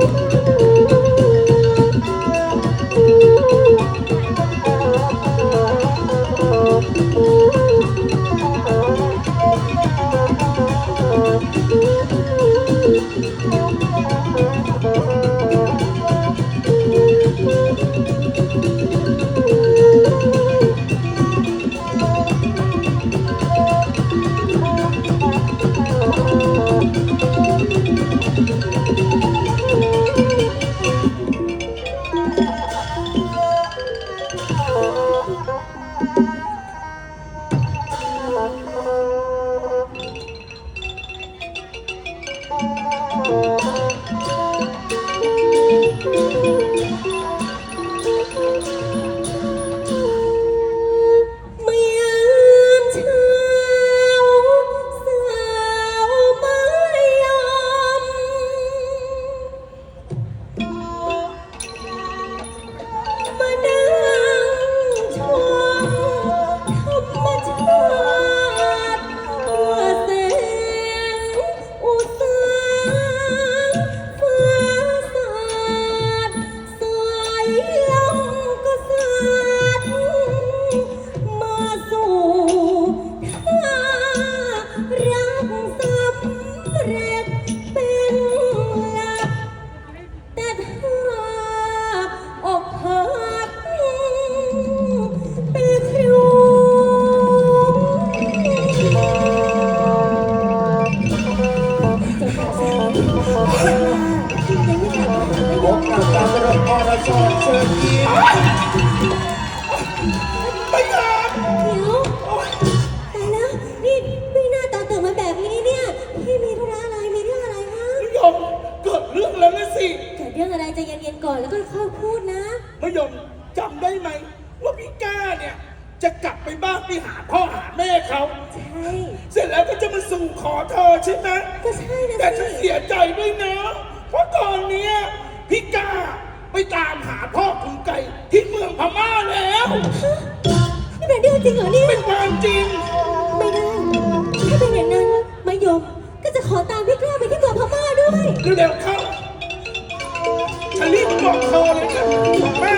Thank you. Oh. รื่องแล้วนะสิเกิดเรื่องอะไรใจเย็นๆก่อนแล้วก็ค่อยพูดนะมยมจำได้ไหมว่าพี่ก้าเนี่ย จะกลับไปบ้านไปหาพ่อหาแม่เขา ใช่เสร็จแล้วก็จะมาสู่ขอเธอใช่ไหมก็ใช่นะแต่ฉันสิเสียใจด้วยนะ เพราะตอนเนี้ยพี่ก้าไปตามหาพ่อคุณไก่ที่เมืองพม่าแล้ว นี่เป็นเรื่องจริงเหรอเนี่ยเป็นความจริง ไม่ได้ถ้าเป็นอย่างนั้นมายมก็จะขอตามพี่กล้าไปที่เมืองพม่าด้วยเร็วๆเข้าฉันรีบบอกเธอเลยนะแม่